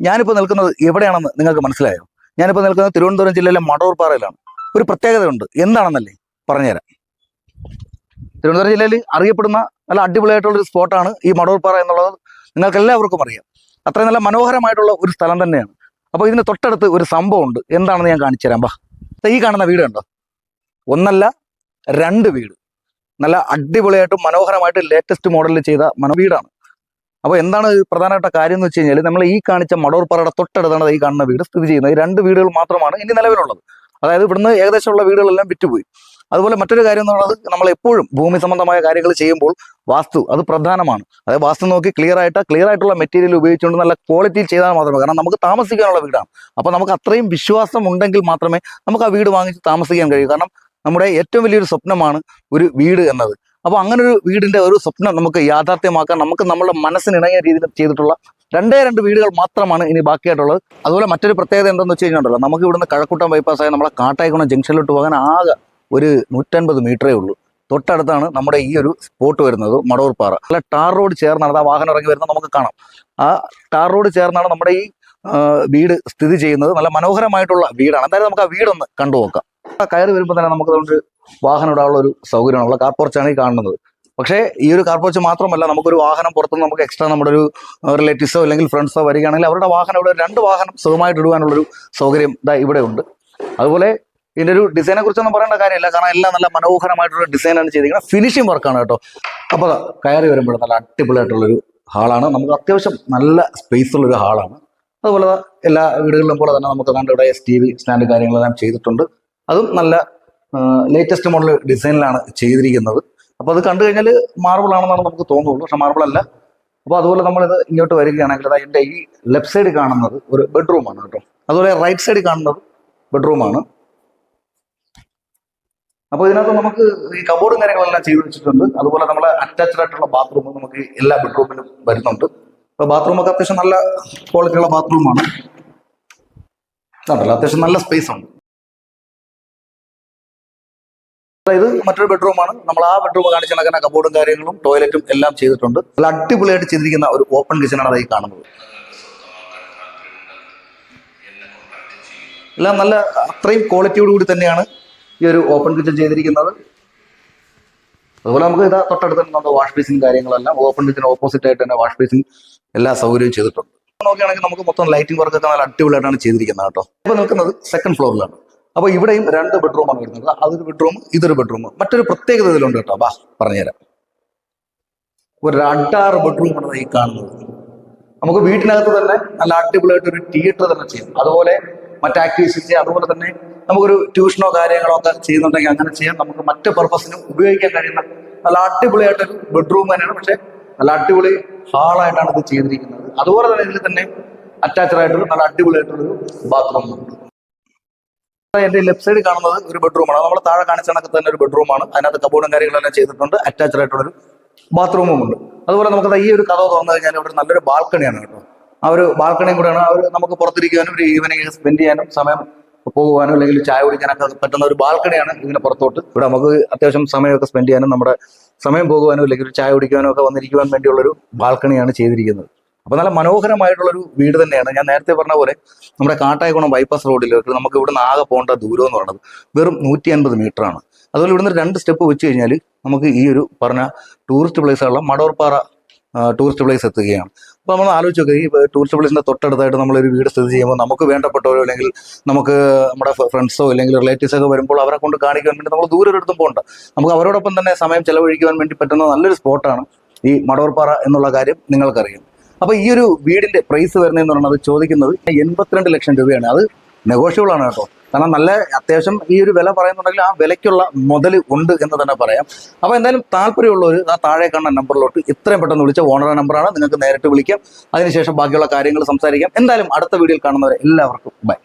ഞാനിപ്പോൾ നിൽക്കുന്നത് എവിടെയാണെന്ന് നിങ്ങൾക്ക് മനസ്സിലായോ? ഞാനിപ്പോൾ നിൽക്കുന്നത് തിരുവനന്തപുരം ജില്ലയിലെ മടൂർപ്പാറയിലാണ് ഒരു പ്രത്യേകതയുണ്ട്. എന്താണെന്നല്ലേ പറഞ്ഞുതരാം. തിരുവനന്തപുരം ജില്ലയിൽ അറിയപ്പെടുന്ന നല്ല അടിപൊളിയായിട്ടുള്ള ഒരു സ്പോട്ടാണ് ഈ മടൂർപ്പാറ എന്നുള്ളത് നിങ്ങൾക്ക് എല്ലാവർക്കും അറിയാം. അത്രയും നല്ല മനോഹരമായിട്ടുള്ള ഒരു സ്ഥലം തന്നെയാണ്. അപ്പോൾ ഇതിന് തൊട്ടടുത്ത് ഒരു സംഭവം ഉണ്ട് എന്താണെന്ന് ഞാൻ കാണിച്ചു തരാം. ബാ. ഈ കാണുന്ന വീട് കണ്ടോ? ഒന്നല്ല രണ്ട് വീട്. നല്ല അടിപൊളിയായിട്ടും മനോഹരമായിട്ട് ലേറ്റസ്റ്റ് മോഡലിൽ ചെയ്ത മനോ വീടാണ്. അപ്പോൾ എന്താണ് പ്രധാനപ്പെട്ട കാര്യം എന്ന് വെച്ച് കഴിഞ്ഞാൽ നമ്മൾ ഈ കാണിച്ച മടോർപ്പാറയുടെ തൊട്ടടുത്താണ് ഈ കാണുന്ന വീട് സ്ഥിതി ചെയ്യുന്നത്. ഈ രണ്ട് വീടുകൾ മാത്രമാണ് ഇനി നിലവിലുള്ളത്. അതായത് ഇവിടുന്ന് ഏകദേശമുള്ള വീടുകളെല്ലാം വിറ്റുപോയി. അതുപോലെ മറ്റൊരു കാര്യം എന്ന് പറയുന്നത് നമ്മൾ എപ്പോഴും ഭൂമി സംബന്ധമായ കാര്യങ്ങൾ ചെയ്യുമ്പോൾ വാസ്തു അത് പ്രധാനമാണ്. അതായത് വാസ്തു നോക്കി ക്ലിയർ ആയിട്ട് ക്ലിയർ ആയിട്ടുള്ള മെറ്റീരിയൽ ഉപയോഗിച്ചുകൊണ്ട് നല്ല ക്വാളിറ്റിയിൽ ചെയ്താൽ മാത്രമേ കാരണം നമുക്ക് താമസിക്കാനുള്ള വീടാണ്. അപ്പോൾ നമുക്ക് അത്രയും വിശ്വാസം ഉണ്ടെങ്കിൽ മാത്രമേ നമുക്ക് ആ വീട് വാങ്ങിച്ച് താമസിക്കാൻ കഴിയൂ. കാരണം നമ്മുടെ ഏറ്റവും വലിയൊരു സ്വപ്നമാണ് ഒരു വീട് എന്നത്. അപ്പോൾ അങ്ങനെ ഒരു വീടിന്റെ ഒരു സ്വപ്നം നമുക്ക് യാഥാർത്ഥ്യമാക്കാൻ നമുക്ക് നമ്മുടെ മനസ്സിനിണങ്ങിയ രീതിയിൽ ചെയ്തിട്ടുള്ള രണ്ടേ രണ്ട് വീടുകൾ മാത്രമാണ് ഇനി ബാക്കിയായിട്ടുള്ളത്. അതുപോലെ മറ്റൊരു പ്രത്യേകത എന്താണെന്ന് വെച്ച് കഴിഞ്ഞാൽ നമുക്ക് ഇവിടുന്ന് കഴക്കൂട്ടം ആയ നമ്മളെ കാട്ടായിക്കുളം ജംഗ്ഷനിലോട്ട് പോകാൻ ആകെ ഒരു നൂറ്റൻപത് മീറ്ററേ ഉള്ളൂ. തൊട്ടടുത്താണ് നമ്മുടെ ഈ ഒരു സ്പോട്ട് വരുന്നത് മടവൂർപ്പാറ. അല്ല ടാർ റോഡ് ചേർന്നാണ് ആ വാഹനം ഇറങ്ങി വരുന്നത് നമുക്ക് കാണാം. ആ ടാർ റോഡ് ചേർന്നാണ് നമ്മുടെ ഈ വീട് സ്ഥിതി ചെയ്യുന്നത്. നല്ല മനോഹരമായിട്ടുള്ള വീടാണ്. എന്തായാലും നമുക്ക് ആ വീടൊന്ന് കണ്ടു നോക്കാം കയറി വരുമ്പോൾ തന്നെ നമുക്ക് അതുകൊണ്ട് വാഹനം ഇടാനുള്ള ഒരു സൗകര്യമാണ് ഉള്ള കാർ പോർച്ചാണ് ഈ കാണുന്നത്. പക്ഷേ ഈ ഒരു കാർ പോർച്ച് മാത്രമല്ല നമുക്കൊരു വാഹനം പുറത്തുനിന്ന് നമുക്ക് എക്സ്ട്രാ നമ്മുടെ ഒരു റിലേറ്റീവ്സോ അല്ലെങ്കിൽ ഫ്രണ്ട്സോ വരികയാണെങ്കിൽ അവരുടെ വാഹനം ഇവിടെ രണ്ട് വാഹനം സുഖമായിട്ട് ഇടുവാനുള്ളൊരു സൗകര്യം ഇതാ ഇവിടെ ഉണ്ട്. അതുപോലെ ഇതിന്റെ ഒരു ഡിസൈനെ കുറിച്ചൊന്നും പറയേണ്ട കാര്യമില്ല. കാരണം എല്ലാം നല്ല മനോഹരമായിട്ടുള്ള ഡിസൈനാണ് ചെയ്തിരിക്കുന്നത്. ഫിനിഷിംഗ് വർക്കാണ് കേട്ടോ. അപ്പോൾ കയറി വരുമ്പോൾ നല്ല അടിപൊളിയായിട്ടുള്ളൊരു ഹാളാണ് നമുക്ക് അത്യാവശ്യം നല്ല സ്പേസ് ഉള്ളൊരു ഹാളാണ് അതുപോലെ എല്ലാ വീടുകളിലും പോലെ തന്നെ നമുക്ക് കണ്ട് ഇവിടെ എസ് ടി വി സ്റ്റാൻഡ് കാര്യങ്ങളെല്ലാം ചെയ്തിട്ടുണ്ട്. അതും നല്ല ലേറ്റസ്റ്റ് മോഡൽ ഡിസൈനിലാണ് ചെയ്തിരിക്കുന്നത്. അപ്പോൾ അത് കണ്ടു കഴിഞ്ഞാൽ മാർബിൾ ആണെന്നാണ് നമുക്ക് തോന്നുള്ളൂ. പക്ഷെ മാർബിൾ അല്ല. അപ്പോൾ അതുപോലെ നമ്മളിത് ഇങ്ങോട്ട് വരികയാണെങ്കിൽ അത് എന്റെ ഈ ലെഫ്റ്റ് സൈഡ് കാണുന്നത് ഒരു ബെഡ്റൂമാണ് കേട്ടോ. അതുപോലെ റൈറ്റ് സൈഡ് കാണുന്നത് ബെഡ്റൂമാണ് അപ്പോൾ ഇതിനകത്ത് നമുക്ക് ഈ കബോർഡും കാര്യങ്ങളെല്ലാം ചെയ്തു വെച്ചിട്ടുണ്ട്. അതുപോലെ നമ്മൾ അറ്റാച്ച്ഡ് ആയിട്ടുള്ള ബാത്റൂം നമുക്ക് എല്ലാ ബെഡ്റൂമിലും വരുന്നുണ്ട്. അപ്പോൾ ബാത്റൂമൊക്കെ അത്യാവശ്യം നല്ല ക്വാളിറ്റിയുള്ള ബാത്റൂമാണ് കണ്ടല്ലോ അത്യാവശ്യം നല്ല സ്പേസ് ഉണ്ട് ഇത് മറ്റൊരു ബെഡ്റൂമാണ് നമ്മൾ ആ ബെഡ്റൂം കാണിച്ച കണക്കുന്ന കബോർഡും കാര്യങ്ങളും ടോയ്ലറ്റും എല്ലാം ചെയ്തിട്ടുണ്ട്. നല്ല അടിപൊളിയായിട്ട് ചെയ്തിരിക്കുന്ന ഒരു ഓപ്പൺ കിച്ചണാണ് അതായി കാണുന്നത്. എല്ലാം നല്ല അത്രയും ക്വാളിറ്റിയോട് കൂടി തന്നെയാണ് ഈ ഒരു ഓപ്പൺ കിച്ചൺ ചെയ്തിരിക്കുന്നത്. അതുപോലെ നമുക്ക് ഇതാ തൊട്ടടുത്ത് തന്നെ നമ്മുടെ വാഷ് ബേസിൻ കാര്യങ്ങളെല്ലാം ഓപ്പൺ കിച്ചൺ ഓപ്പോസിറ്റ് ആയിട്ട് തന്നെ വാഷ് ബേസിൻ എല്ലാ സൗകര്യവും ചെയ്തിട്ടുണ്ട്. നോക്കുകയാണെങ്കിൽ നമുക്ക് മൊത്തം ലൈറ്റിംഗ് വർക്കൊക്കെ നല്ല അടിപൊളിയായിട്ടാണ് ചെയ്തിരിക്കുന്നത് കേട്ടോ. ഇപ്പൊ നിൽക്കുന്നത് സെക്കൻഡ് ഫ്ലോറിലാണ് അപ്പോൾ ഇവിടെയും രണ്ട് ബെഡ്റൂമാണ് വരുന്നത്. അതൊരു ബെഡ്റൂം ഇതൊരു ബെഡ്റൂം മറ്റൊരു പ്രത്യേകത ഇതിലുണ്ട് കേട്ടോ. ബാ പറഞ്ഞുതരാം. ഒരു അഡാറ് ബെഡ്റൂമാണ് ഈ കാണുന്നത്. നമുക്ക് വീട്ടിനകത്ത് തന്നെ നല്ല അടിപൊളിയായിട്ട് ഒരു തിയേറ്റർ തന്നെ ചെയ്യാം. അതുപോലെ മറ്റ് ആക്ടിവിറ്റീസ് ചെയ്യാം. അതുപോലെ തന്നെ നമുക്കൊരു ട്യൂഷനോ കാര്യങ്ങളോ ഒക്കെ ചെയ്യുന്നുണ്ടെങ്കിൽ അങ്ങനെ ചെയ്യാം. നമുക്ക് മറ്റ് പർപ്പസിനും ഉപയോഗിക്കാൻ കഴിയുന്ന നല്ല അടിപൊളിയായിട്ടൊരു ബെഡ്റൂം തന്നെയാണ്. പക്ഷെ നല്ല അടിപൊളി ഹാളായിട്ടാണ് ഇത് ചെയ്തിരിക്കുന്നത്. അതുപോലെ തന്നെ ഇതിൽ തന്നെ അറ്റാച്ച്ഡ് ആയിട്ടൊരു നല്ല അടിപൊളിയായിട്ടുള്ളൊരു ബാത്റൂം ഉണ്ട്. എന്റെ ലെഫ്റ്റ് സൈഡ് കാണുന്നത് ഒരു ബെഡ്റൂമാണ് നമ്മൾ താഴെ കാണിച്ച കണക്ക് തന്നെ ഒരു ബെഡ്റൂമാണ് അതിനകത്ത് കബോർഡും കാര്യങ്ങളെല്ലാം ചെയ്തിട്ടുണ്ട്. അറ്റാച്ച്ഡ് ആയിട്ടുള്ളൊരു ബാത്റൂമും ഉണ്ട്. അതുപോലെ നമുക്ക് ഈ ഒരു കഥ തുറന്നു കഴിഞ്ഞാൽ ഇവിടെ നല്ലൊരു ബാൽക്കണിയാണ് കേട്ടോ. ആ ഒരു ബാൽക്കണിയും കൂടെയാണ് ഒരു നമുക്ക് പുറത്തിരിക്കാനും ഒരു ഈവനിങ് സ്പെൻഡ് ചെയ്യാനും സമയം പോകുവാനും അല്ലെങ്കിൽ ചായ കുടിക്കാനൊക്കെ പറ്റുന്ന ഒരു ബാൽക്കണിയാണ് ഇതിന് പുറത്തോട്ട്. ഇവിടെ നമുക്ക് അത്യാവശ്യം സമയമൊക്കെ സ്പെൻഡ് ചെയ്യാനും നമ്മുടെ സമയം പോകുവാനോ അല്ലെങ്കിൽ ചായ കുടിക്കാനോ ഒക്കെ വന്നിരിക്കുവാൻ വേണ്ടിയുള്ളൊരു ബാൽക്കണിയാണ് ചെയ്തിരിക്കുന്നത്. അപ്പോൾ നല്ല മനോഹരമായിട്ടുള്ളൊരു വീട് തന്നെയാണ്. ഞാൻ നേരത്തെ പറഞ്ഞ പോലെ നമ്മുടെ കാട്ടായകുണം ബൈപ്പാസ് റോഡിലേക്ക് നമുക്ക് ഇവിടുന്ന് ആകെ പോകേണ്ട ദൂരം എന്ന് പറയുന്നത് വെറും നൂറ്റി അൻപത് ആണ്. അതുപോലെ ഇവിടുന്ന് രണ്ട് സ്റ്റെപ്പ് വെച്ച് കഴിഞ്ഞാൽ നമുക്ക് ഈ ഒരു പറഞ്ഞ ടൂറിസ്റ്റ് പ്ലേസുള്ള മടോർപ്പാറ ടൂറിസ്റ്റ് പ്ലേസ് എത്തുകയാണ്. അപ്പോൾ നമ്മൾ ആലോചിച്ച് നോക്കുക ഈ ടൂറിസ്റ്റ് പ്ലേസിന്റെ തൊട്ടടുത്തായിട്ട് നമ്മളൊരു വീട് സ്ഥിതി ചെയ്യുമ്പോൾ നമുക്ക് വേണ്ടപ്പെട്ടവരോ അല്ലെങ്കിൽ നമുക്ക് നമ്മുടെ ഫ്രണ്ട്സോ അല്ലെങ്കിൽ റിലേറ്റീവ്സ് ഒക്കെ വരുമ്പോൾ അവരെ കൊണ്ട് കാണിക്കാൻ വേണ്ടി നമ്മൾ ദൂരെ ഒരിടത്തും പോകണ്ട. നമുക്ക് അവരോടൊപ്പം തന്നെ സമയം ചെലവഴിക്കുവാൻ വേണ്ടി പറ്റുന്ന നല്ലൊരു സ്പോട്ടാണ് ഈ മടോർപ്പാറ എന്നുള്ള കാര്യം നിങ്ങൾക്കറിയാം. അപ്പോൾ ഈ ഒരു വീടിന്റെ പ്രൈസ് വരുന്നതെന്ന് പറയുന്നത് ചോദിക്കുന്നത് എൺപത്തിരണ്ട് ലക്ഷം രൂപയാണ്. അത് നെഗോഷ്യബിൾ ആണ് കേട്ടോ. കാരണം നല്ല അത്യാവശ്യം ഈ ഒരു വില പറയുന്നുണ്ടെങ്കിൽ ആ വിലയ്ക്കുള്ള മുതൽ ഉണ്ട് എന്ന് തന്നെ പറയാം. അപ്പോൾ എന്തായാലും താല്പര്യമുള്ളവർ ആ താഴെ കാണുന്ന നമ്പറിലോട്ട് ഇത്രയും പെട്ടെന്ന് വിളിച്ച ഓണറുടെ നമ്പറാണ് നിങ്ങൾക്ക് നേരിട്ട് വിളിക്കാം. അതിനുശേഷം ബാക്കിയുള്ള കാര്യങ്ങൾ സംസാരിക്കാം. എന്തായാലും അടുത്ത വീഡിയോയിൽ കാണുന്നവരെ എല്ലാവർക്കും ബൈ